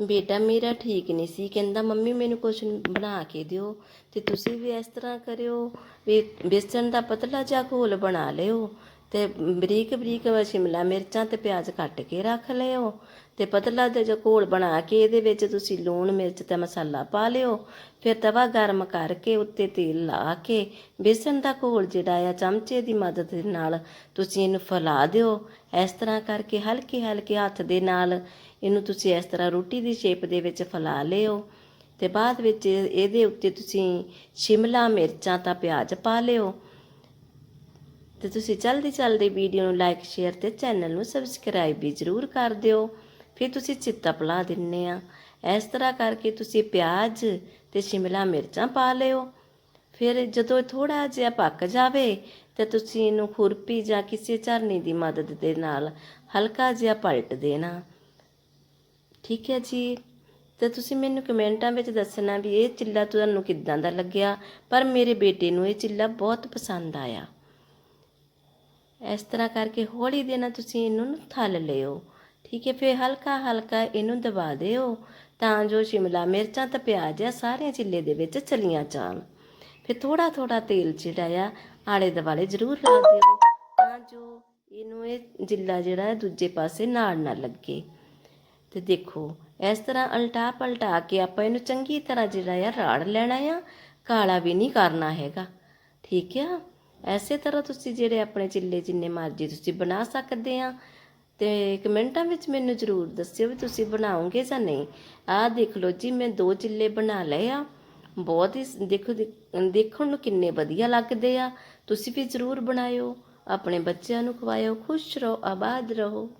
ਬੇਟਾ ਮੇਰਾ ਠੀਕ ਨਹੀਂ ਸੀ। ਕਹਿੰਦਾ, ਮੰਮੀ, ਮੈਨੂੰ ਕੁਝ ਬਣਾ ਕੇ ਦਿਓ ਤੇ ਤੁਸੀਂ ਵੀ ਇਸ ਤਰ੍ਹਾਂ ਕਰਿਓ। ਵੀ ਬੇਸਣ ਦਾ ਪਤਲਾ ਜਿਹਾ ਘੋਲ ਬਣਾ ਲਿਓ। ਤੇ ਬਰੀਕ ਬਰੀਕ ਸ਼ਿਮਲਾ ਮਿਰਚਾਂ ਤੇ ਪਿਆਜ਼ ਕੱਟ ਕੇ ਰੱਖ ਲਿਓ ਤੇ ਪਤਲਾ ਜਿਹਾ ਘੋਲ ਬਣਾ ਕੇ ਇਹਦੇ ਵਿੱਚ ਤੁਸੀਂ ਲੂਣ ਮਿਰਚ ਤੇ ਮਸਾਲਾ ਪਾ ਲਿਓ। ਫਿਰ ਤਵਾ ਗਰਮ ਕਰਕੇ ਉੱਤੇ ਤੇਲ ਲਾ ਕੇ ਬੇਸਣ ਦਾ ਘੋਲ ਜਿਹੜਾ ਆ, ਚਮਚੇ ਦੀ ਮਦਦ ਦੇ ਨਾਲ ਤੁਸੀਂ ਇਹਨੂੰ ਫੈਲਾ ਦਿਓ। ਇਸ ਤਰ੍ਹਾਂ ਕਰਕੇ ਹਲਕੇ ਹਲਕੇ ਹੱਥ ਦੇ ਨਾਲ ਇਹਨੂੰ ਤੁਸੀਂ ਇਸ ਤਰ੍ਹਾਂ ਰੋਟੀ ਦੀ ਸ਼ੇਪ ਦੇ ਵਿੱਚ ਫੈਲਾ ਲਿਓ ਤੇ ਬਾਅਦ ਵਿੱਚ ਇਹਦੇ ਉੱਤੇ ਤੁਸੀਂ ਸ਼ਿਮਲਾ ਮਿਰਚਾਂ ਤਾਂ ਪਿਆਜ਼ ਪਾ ਲਿਓ। ਤੇ ਤੁਸੀਂ ਜਲਦੀ ਜਲਦੀ ਵੀਡੀਓ ਨੂੰ ਲਾਈਕ ਸ਼ੇਅਰ ਤੇ ਚੈਨਲ ਨੂੰ ਸਬਸਕ੍ਰਾਈਬ ਵੀ ਜ਼ਰੂਰ ਕਰ ਦਿਓ। ਫਿਰ ਤੁਸੀਂ ਚਿੱਤਾ ਪਲਾ ਦਿੰਨੇ ਆ। ਇਸ ਤਰ੍ਹਾਂ ਕਰਕੇ ਤੁਸੀਂ ਪਿਆਜ਼ ਤੇ ਸ਼ਿਮਲਾ ਮਿਰਚਾਂ ਪਾ ਲਿਓ। ਫਿਰ ਜਦੋਂ ਥੋੜਾ ਜਿਹਾ ਪੱਕ ਜਾਵੇ ਤੇ ਤੁਸੀਂ ਇਹਨੂੰ ਖੁਰਪੀ ਜਾਂ ਕਿਸੇ ਝਰਨੀ ਦੀ ਮਦਦ ਦੇ ਨਾਲ ਹਲਕਾ ਜਿਹਾ ਪਲਟ ਦੇਣਾ। ਠੀਕ ਹੈ ਜੀ? ਤੇ ਤੁਸੀਂ ਮੈਨੂੰ ਕਮੈਂਟਾਂ ਵਿੱਚ ਦੱਸਣਾ ਵੀ ਇਹ ਚਿੱਲਾ ਤੁਹਾਨੂੰ ਕਿੱਦਾਂ ਦਾ ਲੱਗਿਆ? ਪਰ ਮੇਰੇ ਬੇਟੇ ਨੂੰ ਇਹ ਚਿੱਲਾ ਬਹੁਤ ਪਸੰਦ ਆਇਆ। ਇਸ ਤਰ੍ਹਾਂ ਕਰਕੇ ਹੌਲੀ ਦੇ ਨਾਲ ਤੁਸੀਂ ਇਹਨੂੰ ਨਾ ਥੱਲ ਲਿਓ। ਠੀਕ ਹੈ, ਫਿਰ ਹਲਕਾ ਹਲਕਾ ਇਹਨੂੰ ਦਬਾ ਦਿਓ ਤਾਂ ਜੋ ਸ਼ਿਮਲਾ ਮਿਰਚਾਂ ਤੇ ਪਿਆਜ਼ ਆ ਸਾਰੀਆਂ ਚਿੱਲੇ ਦੇ ਵਿੱਚ ਚਲੀਆਂ ਜਾਣ। ਫਿਰ ਥੋੜਾ ਥੋੜਾ ਤੇਲ ਜਿਹੜਾ ਆ, ਆਲੇ ਦੁਆਲੇ ਜ਼ਰੂਰ ਲਾ ਦਿਓ ਤਾਂ ਜੋ ਇਹਨੂੰ ਇਹ ਜਿੱਲਾ ਜਿਹੜਾ ਦੂਜੇ ਪਾਸੇ ਨਾੜ ਨਾ ਲੱਗੇ। ਤੇ ਦੇਖੋ, ਇਸ ਤਰ੍ਹਾਂ ਉਲਟਾ ਪਲਟਾ ਕੇ ਆਪਾਂ ਇਹਨੂੰ ਚੰਗੀ ਤਰ੍ਹਾਂ ਜਿਹੜਾ ਆ ਰਾੜ ਲੈਣਾ ਆ, ਕਾਲਾ ਵੀ ਨਹੀਂ ਕਰਨਾ ਹੈਗਾ। ਠੀਕ ਆ? ਐਸੇ ਤਰ੍ਹਾਂ ਤੁਸੀਂ ਜਿਹੜੇ ਆਪਣੇ ਚਿੱਲੇ ਜਿੰਨੇ ਮਰਜ਼ੀ ਤੁਸੀਂ ਬਣਾ ਸਕਦੇ ਆ। ਤੇ ਕਮੈਂਟਾਂ ਵਿੱਚ ਮੈਨੂੰ ਜ਼ਰੂਰ ਦੱਸਿਓ ਵੀ ਤੁਸੀਂ ਬਣਾਓਗੇ ਜਾਂ ਨਹੀਂ। ਆਹ ਦੇਖ ਲਓ ਜੀ, ਮੈਂ ਦੋ ਚਿੱਲੇ ਬਣਾ ਲਏ ਆ। ਬਹੁਤ ਹੀ ਦੇਖੋ, ਦੇਖਣ ਨੂੰ ਕਿੰਨੇ ਵਧੀਆ ਲੱਗਦੇ ਆ। ਤੁਸੀਂ ਵੀ ਜ਼ਰੂਰ ਬਣਾਇਓ, ਆਪਣੇ ਬੱਚਿਆਂ ਨੂੰ ਖਵਾਇਓ। ਖੁਸ਼ ਰਹੋ, ਆਬਾਦ ਰਹੋ।